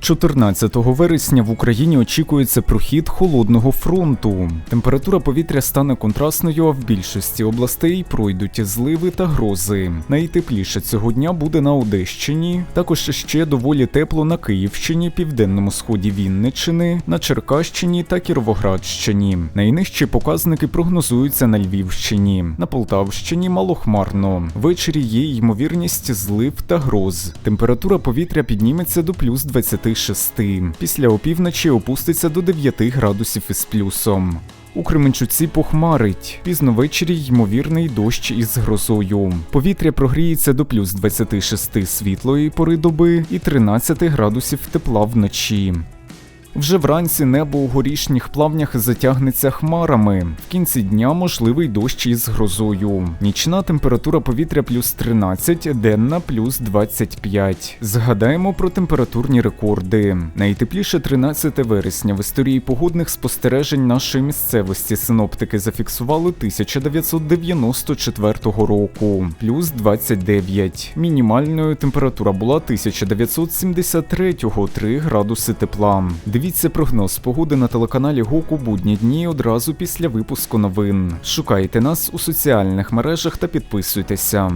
14 вересня в Україні очікується прохід холодного фронту. Температура повітря стане контрастною, а в більшості областей пройдуть зливи та грози. Найтепліше цього дня буде на Одещині. Також ще доволі тепло на Київщині, південному сході Вінниччини, на Черкащині та Кіровоградщині. Найнижчі показники прогнозуються на Львівщині. На Полтавщині малохмарно. Ввечері є ймовірність злив та гроз. Температура повітря підніметься до плюс 26. Після опівночі опуститься до 9 градусів із плюсом. У Кременчуці похмарить. Пізно ввечері ймовірний дощ із грозою. Повітря прогріється до плюс 26 світлої пори доби і 13 градусів тепла вночі. Вже вранці небо у горішніх плавнях затягнеться хмарами. В кінці дня можливий дощ із грозою. Нічна температура повітря плюс 13, денна плюс 25. Згадаємо про температурні рекорди. Найтепліше 13 вересня в історії погодних спостережень нашої місцевості синоптики зафіксували 1994 року, плюс 29. Мінімальною температура була 1973 3 градуси тепла. Дивіться прогноз погоди на телеканалі Гоку будні дні одразу після випуску новин. Шукайте нас у соціальних мережах та підписуйтеся.